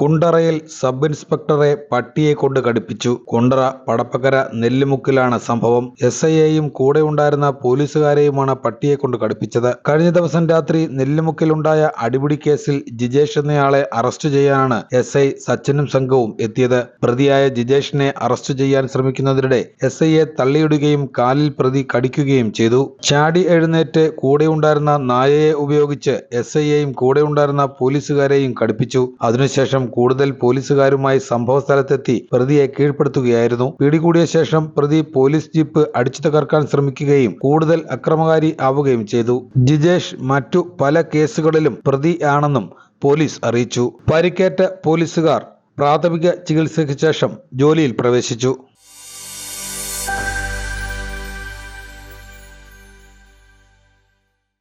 കുണ്ടറയിൽ sub ഇൻസ്പെക്ടറെ പട്ടിയെ കൊണ്ട് കടുപ്പിച്ചു. കുണ്ടറ പടപ്പക്കര നെല്ലിമുക്കിലാണ് സംഭവം. എസ് ഐയെയും കൂടെ ഉണ്ടായിരുന്ന പോലീസുകാരെയുമാണ് പട്ടിയെ കൊണ്ട് കടുപ്പിച്ചത്. കഴിഞ്ഞ ദിവസം രാത്രി നെല്ലുമുക്കിലുണ്ടായ അടിപിടി കേസിൽ ജിജേഷ് എന്നയാളെ അറസ്റ്റ് ചെയ്യാനാണ് എസ് ഐ സച്ചിനും സംഘവും എത്തിയത്. പ്രതിയായ ജിജേഷിനെ അറസ്റ്റ് ചെയ്യാൻ ശ്രമിക്കുന്നതിനിടെ എസ് ഐയെ തള്ളിയിടുകയും കാലിൽ പ്രതി കടിക്കുകയും ചെയ്തു. ചാടി എഴുന്നേറ്റ് കൂടെ ഉണ്ടായിരുന്ന നായയെ ഉപയോഗിച്ച് എസ് ഐയെയും കൂടെ ഉണ്ടായിരുന്ന പോലീസുകാരെയും കടുപ്പിച്ചു. അതിനുശേഷം കൂടുതൽ പോലീസുകാരുമായി സംഭവസ്ഥലത്തെത്തി പ്രതിയെ കീഴ്പ്പെടുത്തുകയായിരുന്നു. പിടികൂടിയ ശേഷം പ്രതി പോലീസ് ജീപ്പ് അടിച്ചു തകർക്കാൻ ശ്രമിക്കുകയും കൂടുതൽ അക്രമകാരി ആവുകയും ചെയ്തു. ജിജേഷ് മറ്റു പല കേസുകളിലും പ്രതി ആണെന്നും പോലീസ് അറിയിച്ചു. പരിക്കേറ്റ പോലീസുകാർ പ്രാഥമിക ചികിത്സയ്ക്ക് ശേഷം ജോലിയിൽ പ്രവേശിച്ചു.